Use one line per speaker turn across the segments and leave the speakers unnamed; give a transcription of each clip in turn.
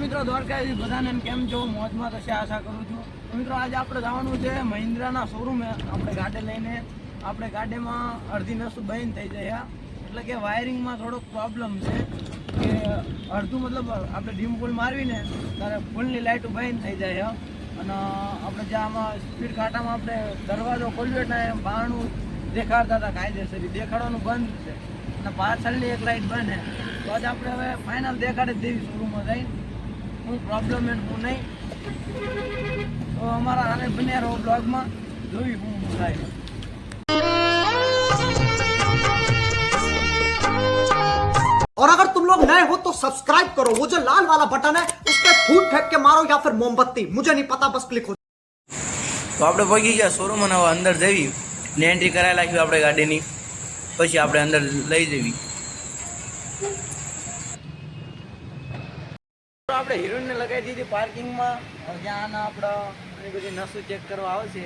મિત્રો દ્વારકા બધાને કેમ છો? મોજમાં થશે આશા કરું છું. મિત્રો, આજે આપણે જવાનું છે મહિન્દ્રાના શોરૂમે આપણે ગાડે લઈને, આપણે ગાડીમાં અડધી નસું બંધ થઈ જાય એટલે કે વાયરિંગમાં થોડોક પ્રોબ્લેમ છે. કે અડધું મતલબ આપણે ડીમ ફૂલ મારવીને ત્યારે ફૂલની લાઇટો બંધ થઈ જાય અને આપણે જે આમાં સ્પીડ કાંટામાં આપણે દરવાજો ખોલ્યો એટલે બારણું દેખાડતા હતા કાયદેસર દેખાડવાનું બંધ છે. અને પાછળની એક લાઇટ બંધ છે તો આજે આપણે હવે ફાઇનલ દેખાડી દેવી શોરૂમમાં જઈને. હું પ્રોબ્લેમ એન્ડ હું નહીં તો અમારા આને બન્યા રહો બ્લોગમાં જોઈ હું હું થાય
और अगर तुम लोग नए हो तो सब्सक्राइब करो वो जो लाल वाला बटन है उस पर फूट फेंक के मारो या फिर मोमबत्ती मुझे नहीं पता बस क्लिक हो
તો આપણે પહોંચી ગયા શોરૂમ અને હવે અંદર જવી ને એન્ટ્રી કરાવી નાખ્યું આપણે ગાડીની પછી આપણે અંદર લઈ જવી
તો આપણે હિરોઈનને લગાવી દીધી પાર્કિંગમાં. જ્યાં આના આપણા ઘણી બધી નસું ચેક કરવા આવશે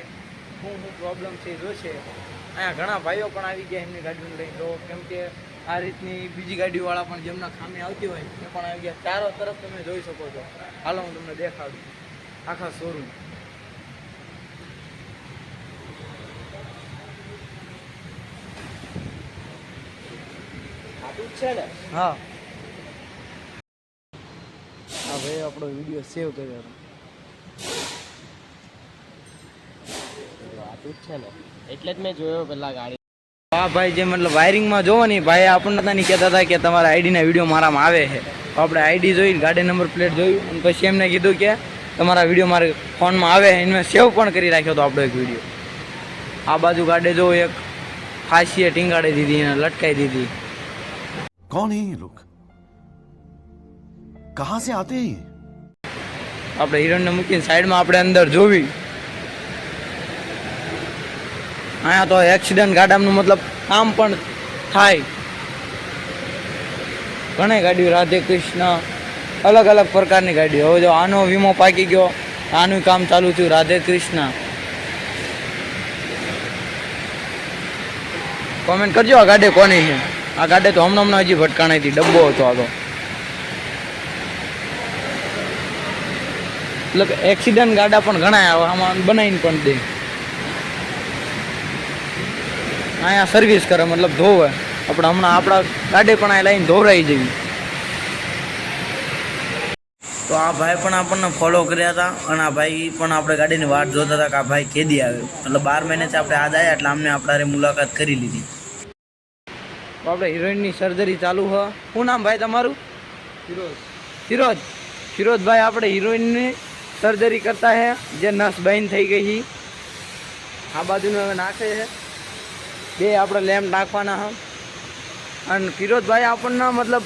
શું શું પ્રોબ્લેમ છે જોશે. અહીંયા ઘણા ભાઈઓ પણ આવી ગયા એમની ગાડીઓને લઈ તો કેમ કે આ રીતની બીજી ગાડીવાળા પણ જેમના ખામે આવતી હોય એ પણ આવી ગયા. ચારો તરફ તમે જોઈ શકો છો. હાલો હું તમને દેખાડું. આખા શોરૂમ છે ને? હા. હવે આપણો વીડિયો સેવ કર્યો. હતું
એટલે જ મેં જોયો પેલા ગાડી.
હા ભાઈ જે મતલબ વાયરિંગમાં જોવો ને ભાઈ આપણને નહીં કહેતા હતા કે તમારા આઈડીના વીડિયો મારામાં આવે છે. તો આપણે આઈડી જોઈ ગાડી નંબર પ્લેટ જોયું અને પછી એમને કીધું કે તમારા વીડિયો મારે ફોનમાં આવે એને સેવ પણ કરી રાખ્યો હતો આપણો એક વીડિયો આ બાજુ ગાડે જોવો એક ફાંસીએ ટીંગાડી દીધી અને લટકાઈ દીધી.
કોણ હે લોક कहां से आते हैं ये
આપણે હિરણને મૂકીને સાઈડમાં આપણે અંદર જોવી અહીંયા તો એક્સિડન્ટ ગાડાનું મતલબ કામ પણ થાય ઘણી ગાડીઓ રાધે કૃષ્ણ અલગ અલગ પ્રકારની ગાડીઓ હવે જો આનો વીમો પાકી ગયો આનું કામ ચાલુ થયું રાધે કૃષ્ણ કોમેન્ટ કરજો આ ગાડી કોની છે આ ગાડી તો હમણાં હમણાં હજી ભટકાણાઈ હતી ડબ્બો હતો આ તો એટલે કે એક્સિડન્ટ ગાડા પણ ઘણા આવે આમાં બનાવીને પણ દે. અહીંયા સર્વિસ કરે મતલબ ધોવે. આપણે હમણાં આપણા ગાડી પણ આ લાઈન ધોવરાઈ જવી તો આ ભાઈ પણ આપણને ફોલો કર્યા હતા અને આ ભાઈ પણ આપણે ગાડીની વાટ જોતા હતા કે આ ભાઈ કેદી આવે. એટલે બાર મહિનેથી આપણે આજ આવ્યા એટલે અમને આપણે મુલાકાત કરી લીધી. તો આપણે હિરોઈનની સર્જરી ચાલુ હ. શું નામ ભાઈ તમારું? ફિરોજ ફિરોજ ફિરોજભાઈ આપણે હિરોઈનની સર્જરી કરતા હે, જે નસ બંધ થઈ ગઈ હી. આ બાજુનું હવે નાખે છે બે આપણે લેમ્પ નાખવાના હમ અને ફિરોજભાઈ આપણને મતલબ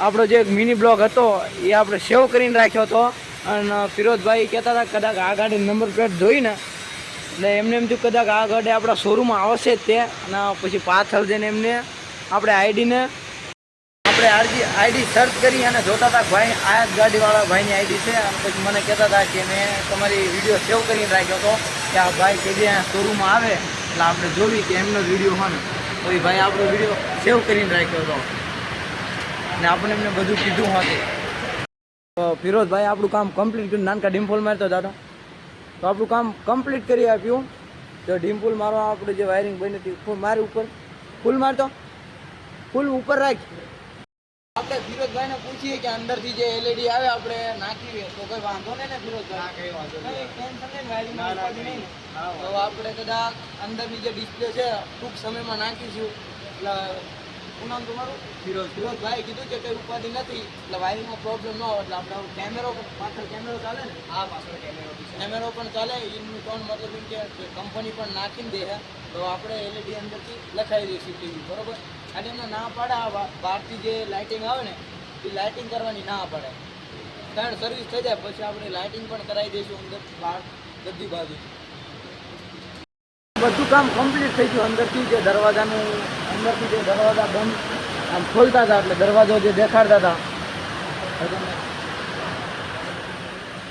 આપણો જે મિની બ્લોક હતો, એ આપણે સેવ કરીને રાખ્યો હતો. અને ફિરોજભાઈ કહેતા હતા, કદાચ આ ગાડી નંબર પ્લેટ જોઈને. એટલે એમને એમ થયું, કદાચ આ ગાડી આપણા શોરૂમમાં આવશે જ તે. અને પછી પાછળ જઈને એમને આપણે આઈડીને આપણે આરજી આઈડી સર્ચ કરી અને જોતા હતા ભાઈ આ ગાડીવાળા ભાઈની આઈડી છે. પછી મને કહેતા હતા કે મેં તમારી વીડિયો સેવ કરીને રાખ્યો હતો કે આ ભાઈ કે જે શોરૂમમાં આવે, એટલે આપણે જોવી કે એમનો વીડિયો હોય ને. તો એ ભાઈ આપણો વીડિયો સેવ કરીને રાખ્યો હતો. અને આપણે એમને બધું કીધું હતું. ફિરોજભાઈ આપણું કામ કમ્પ્લીટ કર્યું. નાનકા ડિમ્પોલ મારતો દાદા. તો આપણું કામ કમ્પ્લીટ કરી આપ્યું. તો ડિમ્પોલ મારવા આપણે જે વાયરિંગ બની હતી, ફૂલ મારી ઉપર. ફૂલ મારતો. ફૂલ ઉપર રાખ. આપણે ફિરોજભાઈને પૂછીએ કે અંદરથી જે એલઈડી આવે આપણે નાખીએ તો કોઈ વાંધો નહીં ને ફિરોજભાઈ? કઈ વાંધો નહીં. ટેન્શન નહીં નહીં તો આપણે કદાચ અંદરની જે ડિસ્પ્લે છે ટૂંક સમયમાં નાખીશું. એટલે શું નામ તમારું? ફિરોજ. ફિરોજભાઈ કીધું કે કઈ ઉપાધિ નથી એટલે વાયરિંગમાં પ્રોબ્લેમ ન હોય એટલે આપણે કેમેરો પાછળ કેમેરો ચાલે ને? હા પાછળ કેમેરો કેમેરો પણ ચાલે એનું પણ મતલબ એમ કે કંપની પણ નાખીને દે છે. તો આપણે એલઈડી અંદરથી લખાવી દઈશું ટીવી બરોબર? અને એમને ના પાડે આ બહારથી જે લાઇટિંગ આવે ને, એ લાઇટિંગ કરવાની ના પાડે. કારણ સર્વિસ થઈ જાય, પછી આપણે લાઇટિંગ પણ કરાવી દઈશું અંદર બહાર, બધી બાજુ બધું કામ કમ્પ્લીટ થઈ ગયું અંદરથી જે દરવાજાનું, અંદરથી જે દરવાજા બંધ, આમ ખોલતા હતા એટલે દરવાજો જે દેખાડતા હતા.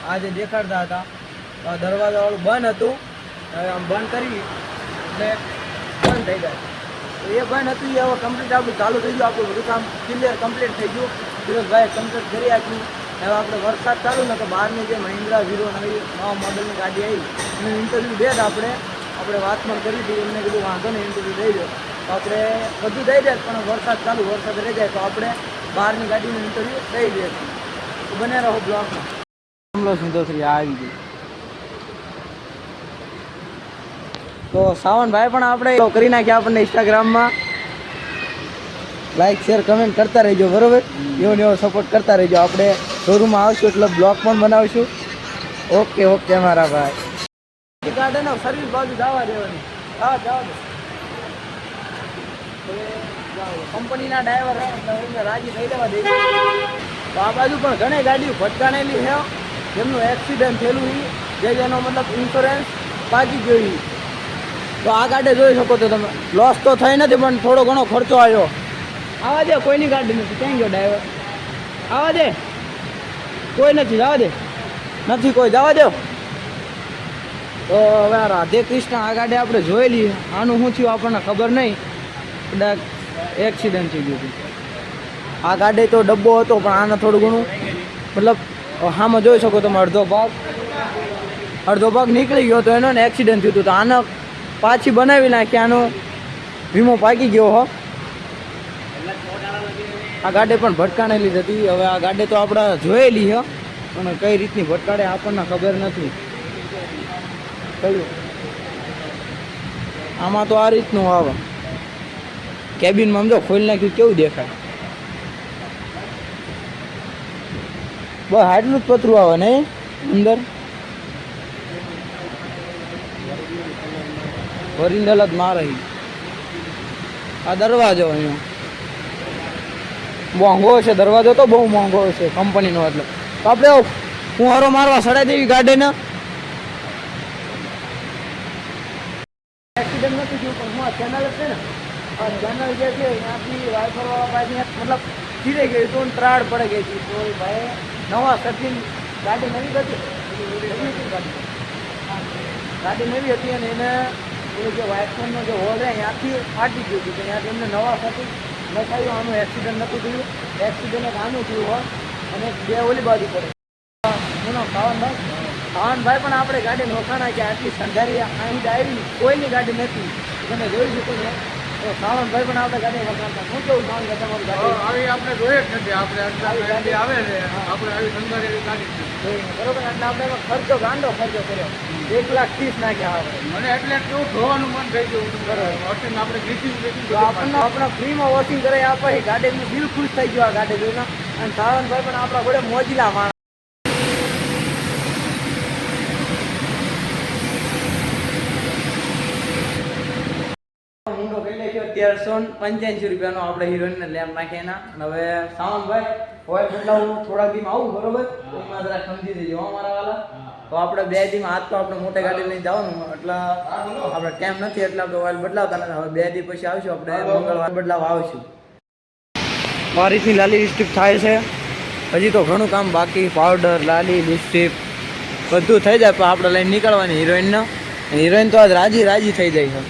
આ જે દેખાડતા હતા દરવાજાવાળું બંધ હતું, હવે આમ બંધ કરી, એટલે બંધ થઈ જાય. એ બંધ હતું, એ હવે કમ્પ્લીટ આપણું ચાલુ થઈ ગયું, આપણું બધું કામ ક્લિયર કમ્પ્લીટ થઈ ગયું. ફિરોઝભાઈ કમ્પ્લીટ કરી આપ્યું હવે આપણે વરસાદ ચાલુ ને, તો બહારની જે મહિન્દ્રા ઝીરો નવી નવા મોડલની ગાડી આવી. એનું ઇન્ટરવ્યૂ દે આપણે આપણે વાત પણ કરી હતી, એમને કીધું વાંધો નહીં ઇન્ટરવ્યૂ દઈ દો તો આપણે બધું દઈ દે પણ વરસાદ ચાલુ, વરસાદ રહી જાય, તો આપણે બહારની ગાડીનું ઇન્ટરવ્યૂ દઈ દઈએ બને રહો બ્લોકમાં હમલો સુંદરશ્રી આવી ગઈ. તો સાવનભાઈ પણ આપણે કરી નાખ્યા આપણને ઇન્સ્ટાગ્રામમાં લાઈક શેર કમેન્ટ કરતા રહેજો બરોબર? એવો ને એવો સપોર્ટ કરતા રહેજો. આપણે શોરૂમમાં આવશું એટલે બ્લોગ પણ બનાવશું. ઓકે ઓકે મારા ભાઈ. ગાર્ડન સર્વિસ બાજુ જવા દેવાની. હા જવા દે. કંપનીના ડ્રાઈવર રાજી થઈ દેવા દે. તો આ બાજુ પણ ઘણી ગાડીઓ ભટકાણેલી છે. જેમનું એક્સિડન્ટ થયેલું છે. જે જેનો મતલબ ઇન્સ્યોરન્સ બાકી ગયો ઈ. તો આ ગાડી જોઈ શકો તો તમે. લોસ તો થઈ નથી, પણ થોડો ઘણો ખર્ચો આવ્યો. આવા દે, કોઈની ગાડી નથી. ક્યાં ગયો ડ્રાઈવર આવા દે. કોઈ નથી, જવા દે. નથી કોઈ, જવા દે. તો હવે રાધે કૃષ્ણ આ ગાડી આપણે જોયેલી આનું શું થયું આપણને ખબર નહીં. કદાચ એક્સિડન્ટ થઈ ગયું હતું. આ ગાડી તો ડબ્બો હતો, પણ આને થોડું ઘણું, મતલબ, હામાં જોઈ શકો તમે, અડધો ભાગ. અડધો ભાગ નીકળી ગયો તો એનો એક્સિડન્ટ થયું હતું. તો આને પાછી બનાવી નાખી, આનો વીમો પાકી ગયો હો. આ ગાડી પણ ભટકાણેલી જ હતી. હવે આ ગાડી તો આપણે જોયેલી છે પણ કઈ રીતની ભટકાડે આપણને ખબર નથી. કયું? આમાં તો આ રીતનું આવે. કેબિનમાં સમજો ખોલી નાખ્યું, કેવું દેખાય? બસ આટલું જ પતરું આવે ને અંદર? ઓરિજિનલ જ મારે. આ દરવાજો અહીંયા. મોંઘો છે, દરવાજો તો બહુ મોંઘો છે કંપનીનો એટલે. તો આપણે હું હારો મારવા સડાઈ દેવી ગાડીને. એક્સિડન્ટ નથી થયું, પણ હું આ ચેનલ છે ને ચેનલ જે છે, ત્યાંથી વાઇફર વાળા પાસે મતલબ ખીરે ગઈ તો ત્રાડ પડે ગઈ તો ભાઈ નવા સચિન ગાડી નવી હતી. ગાડી નવી હતી અને એને એ જે વાઇફરનો જે હોલ રહે ત્યાંથી ફાટી ગયું હતું. ત્યાંથી એમને નવા સચિન લખાયું આનું એક્સિડન્ટ નહોતું થયું. એક્સિડન્ટ એક આનું થયું હોય, અને બે ઓલી બાજુ પડે. એનો ખાવાનભાઈ ભાવનભાઈ પણ આપણે ગાડી નોખાણા કે આટલી સંધારી અહીં ડાયરી કોઈની ગાડી નથી તમે જોઈ શકો છો. તો સાવનભાઈ પણ આપણે ગાડી વખાણતા શું કેવું કે તમારું ગાડી
આવી આપણે જોઈએ જ નથી. આપણે
આવી ગાડી.
આવે છે. આપણે આવી સંભાળ એવી ગાડી
બરોબર? એટલે આપણે એમાં ખર્ચો ગાંડો ખર્ચો કર્યો. એક લાખ ત્રીસ નાખ્યા આપણે
મને એટલે કેવું ધોવાનું મન થઈ ગયું. હોટેલ આપણે ગીચી ગીચી
આપણને આપણે ફ્રીમાં વોશિંગ કરાવી આપે એ ગાડીનું દિલ ખુશ થઈ ગયું આ ગાડી જોઈને. અને સાવનભાઈ પણ આપણા જોડે મોજીલા માણસ. તેરસો પંચ્યાસી રૂપિયાનો આપણે હિરોઈનને લેમ્પ નાખી એના. અને હવે સાવનભાઈ હોય એટલે હું થોડા દીમાં આવું બરોબર? એમાં જરા સમજી દેજો અમારા વાલા. તો આપણે બે દીમાં આજ તો આપણે મોટે ગાડી લઈને જવાનું એટલે આપણે ટાઈમ નથી એટલે આપણે ઓઇલ બદલાવતા નથી. હવે બે દી પછી આવશું આપણે. મંગળવાર બદલાવ આવશું. બારીશની લાલી લિપસ્ટિક થાય છે. હજી તો ઘણું કામ બાકી. પાવડર લાલી લિપસ્ટિક બધું થઈ જાય. પણ આપણે લઈને નીકળવાની હિરોઈનને હિરોઈન તો આજ રાજી રાજી થઈ જાય છે.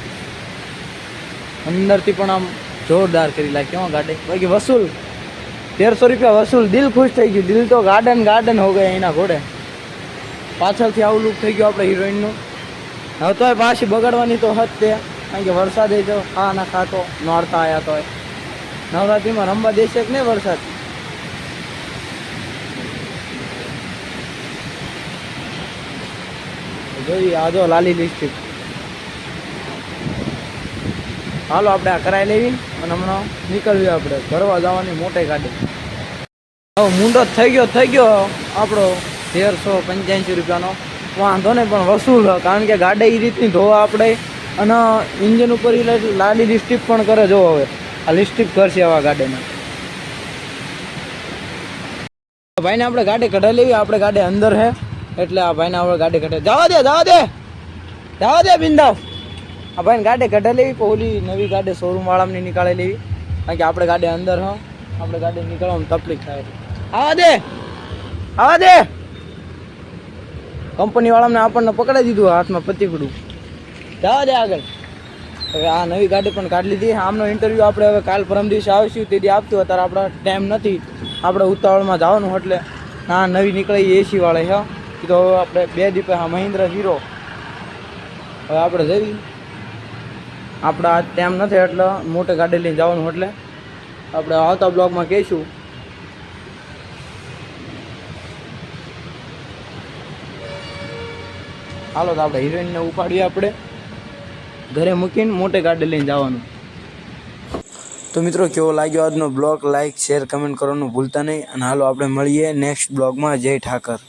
અંદરથી પણ આમ જોરદાર કરી નાખી હો ગાડી. બાકી વસૂલ, તેરસો રૂપિયા વસૂલ, દિલ ખુશ થઈ ગયું. દિલ તો ગાર્ડન ગાર્ડન હો ગયા એના ઘોડે. પાછળથી આવું લુક થઈ ગયું આપણે હિરોઈનનું હવે તોય પાછી બગાડવાની તો હદ તે કારણ કે વરસાદ એ તો ખા ના ખાતો નોરતા આવ્યા તોય. નવરાત્રિમાં રમવા દેશે કે નહીં વરસાદ? જોઈએ, આ જો લાલી લિપસ્ટિક હાલો આપણે આ કરાવી લેવી અને હમણાં નીકળવી આપણે. ભરવા જવાની મોટી ગાડી. હવે મુંડો થઈ ગયો થઈ ગયો આપણો તેરસો પંચ્યાસી રૂપિયાનો. વાંધો નહીં, પણ વસૂલ કારણ કે ગાડી એ રીતની ધોવા આપણે અને ઇન્જિન ઉપર લાડી લિસ્ટિક પણ કરે જો હવે. આ લિસ્ટિક કરશે આવા ગાડીને. ભાઈને આપણે ગાડી કઢાઈ લેવી, આપણે ગાડી અંદર છે એટલે આ ભાઈને આપણે ગાડી કઢાઈ જવા દે જવા દે. જવા દે બિંદાસ. આ ભાઈને ગાડી કઢાઈ લેવી ઓલી નવી ગાડી શોરૂમ વાળાની નીકાળી લેવી? કારણ કે આપણે ગાડી અંદર હો, આપણે ગાડી નીકળવામાં તકલીફ થાય આવા દે! આવા દે! કંપની વાળાને આપણને પકડાઈ દીધું, હાથમાં પતીકડું જવા દે આગળ. હવે આ નવી ગાડી પણ કાઢી લીધી. આમનો ઇન્ટરવ્યૂ આપણે હવે કાલ પરમ દિવસે આવીશું, તે દી આપશું. અત્યારે આપણા ટાઈમ નથી. આપણે ઉતાવળમાં જવાનું એટલે ના નવી નીકળી એસી વાળી, હા. તો હવે આપણે બે દીપે હા મહિન્દ્રા હીરો હવે આપણે જઈ આપણે આજ ટાઈમ નથી એટલે મોટી ગાડી લઈને જવાનું એટલે આપણે આવતા બ્લોગમાં કહીશું. હાલો તો આપણે હિરોઈનને ઉપાડીએ આપણે ઘરે મૂકીને મોટી ગાડી લઈને જવાનું.
તો મિત્રો કેવો લાગ્યો આજનો બ્લોગ લાઈક શેર કમેન્ટ કરવાનું ભૂલતા નહીં. અને હાલો આપણે મળીએ નેક્સ્ટ બ્લોગમાં જય ઠાકર.